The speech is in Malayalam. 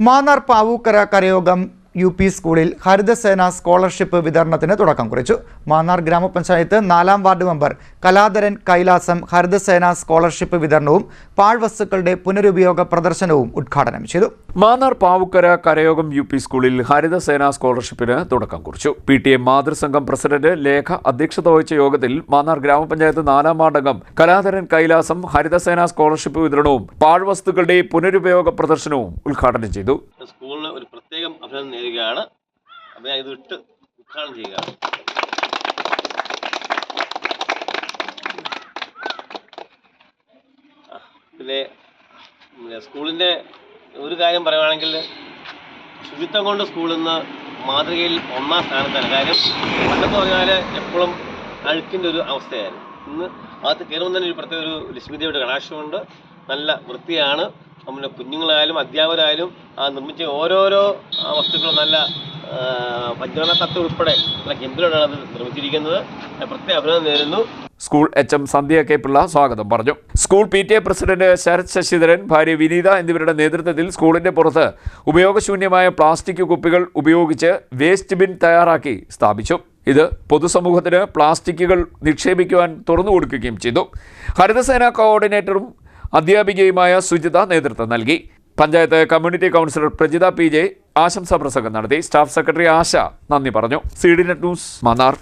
മാന്നാർ പാവൂക്കര കരയോഗം യു പി സ്കൂളിൽ ഹരിതസേന സ്കോളർഷിപ്പ് വിതരണത്തിന് തുടക്കം കുറിച്ചു. മാന്നാർ ഗ്രാമപഞ്ചായത്ത് നാലാം ward member Kaladharan Kailasam Harithasena scholarship വിതരണവും പാഴ്വസ്തുക്കളുടെ പുനരുപയോഗ പ്രദർശനവും ഉദ്ഘാടനം ചെയ്തു. മാന്നാർ പാവുക്കര കരയോഗം യു പി സ്കൂളിൽ ഹരിതസേന സ്കോളർഷിപ്പിന് തുടക്കം കുറിച്ചു. പി ടി എ മാതൃസംഘം പ്രസിഡന്റ് ലേഖ അധ്യക്ഷത വഹിച്ച യോഗത്തിൽ മാന്നാർ ഗ്രാമപഞ്ചായത്ത് നാലാം വാർഡംഗം കലാധരൻ കൈലാസം ഹരിതസേന സ്കോളർഷിപ്പ് വിതരണവും പാഴ്വസ്തുക്കളുടെ പുനരുപയോഗ പ്രദർശനവും ഉദ്ഘാടനം ചെയ്തു. അഭിനന്ദനം അപ്പം ഞാൻ ഇത് ഇട്ട് ഉദ്ഘാടനം ചെയ്യുകയാണ്. പിന്നെ സ്കൂളിന്റെ ഒരു കാര്യം പറയുവാണെങ്കിൽ ശുചിത്വം കൊണ്ട് സ്കൂളിൽ നിന്ന് മാതൃകയിൽ ഒന്നാം സ്ഥാനത്താണ്. കാര്യം പണ്ടെന്ന് പറഞ്ഞാൽ എപ്പോഴും അഴുക്കിന്റെ ഒരു അവസ്ഥയായിരുന്നു. ഇന്ന് അകത്ത് കയറുമ്പോൾ തന്നെ ഒരു പ്രത്യേക ഒരു ലക്ഷ്മിദേവിയുടെ കടാക്ഷമുണ്ട് നല്ല വൃത്തിയാണ്. നമ്മുടെ കുഞ്ഞുങ്ങളായാലും അധ്യാപകരായാലും ആ നിർമ്മിച്ച ഓരോരോ ആ, വസ്തുക്കളും നല്ല പഞ്ചവന തത്വം ഉൾപ്പെടെ നല്ല ഗംഭീരമാണ് അത് നിർമ്മിച്ചിരിക്കുന്നത്. പ്രത്യേക അഭിനന്ദനം നേരുന്നു. School H M Sandhya K Pillai സ്വാഗതം പറഞ്ഞു. School P T A president Sarath Sasidharan ഭാര്യ വിനീത എന്നിവരുടെ നേതൃത്വത്തിൽ സ്കൂളിന്റെ പുറത്ത് ഉപയോഗശൂന്യമായ പ്ലാസ്റ്റിക് കുപ്പികൾ ഉപയോഗിച്ച് വേസ്റ്റ് ബിൻ തയ്യാറാക്കി സ്ഥാപിച്ചു. ഇത് പൊതുസമൂഹത്തിന് പ്ലാസ്റ്റിക്കുകൾ നിക്ഷേപിക്കുവാൻ തുറന്നു കൊടുക്കുകയും ചെയ്തു. ഹരിതസേന കോർഡിനേറ്ററും അധ്യാപികയുമായ സുജിത നേതൃത്വം നൽകി. Panchayat community councillor Prajitha P J ആശംസാ പ്രസംഗം നടത്തി സ്റ്റാഫ് സെക്രട്ടറി ആശ നന്ദി പറഞ്ഞു. C D net news Mannar.